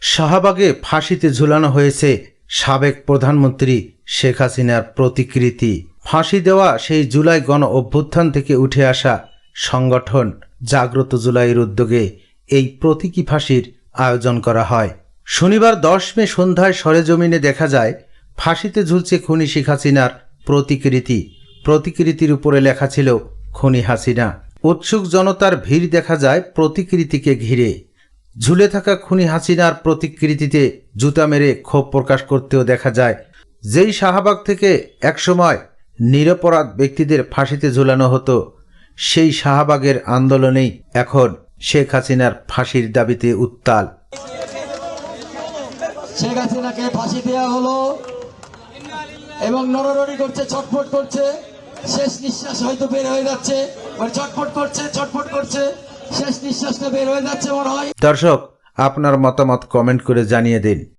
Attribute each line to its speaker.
Speaker 1: শাহবাগে ফাঁসিতে ঝুলানো হয়েছে সাবেক প্রধানমন্ত্রী শেখ হাসিনার প্রতিকৃতি। ফাঁসি দেওয়া সেই জুলাই গণ অভ্যুত্থান থেকে উঠে আসা সংগঠন জাগ্রত জুলাইয়ের উদ্যোগে এই প্রতীকী ফাঁসির আয়োজন করা হয়। শনিবার দশ মে সন্ধ্যায় সরেজমিনে দেখা যায়, ফাঁসিতে ঝুলছে খুনি শেখ হাসিনার প্রতিকৃতি। প্রতিকৃতির উপরে লেখা ছিল, খুনি হাসিনা। উৎসুক জনতার ভিড় দেখা যায় প্রতিকৃতিকে ঘিরে। ঝুলে থাকা খুনি হাসিনার প্রতিকৃতিতে জুতা মেরে ক্ষোভ প্রকাশ করতেও দেখা যায়। যেই শাহবাগ থেকে একসময় নিরপরাধ ব্যক্তিদের ফাঁসিতে ঝুলানো হতো, সেই শাহবাগের আন্দোলনেই এখন শেখ হাসিনার ফাঁসির দাবিতে উত্তাল।
Speaker 2: শেখ হাসিনাকে ফাঁসি দেওয়া হলো এবং নড়ানড়ি করছে, ছটফট করছে। শেষ নিঃশ্বাস হয়তো বের হয়ে যাচ্ছে। মানে ছটফট করছে ছটফট করছে। শেষ নিঃশ্বাসটা বের হয়ে যাচ্ছে মনে হয়।
Speaker 1: দর্শক, আপনার মতামত কমেন্ট করে জানিয়ে দিন।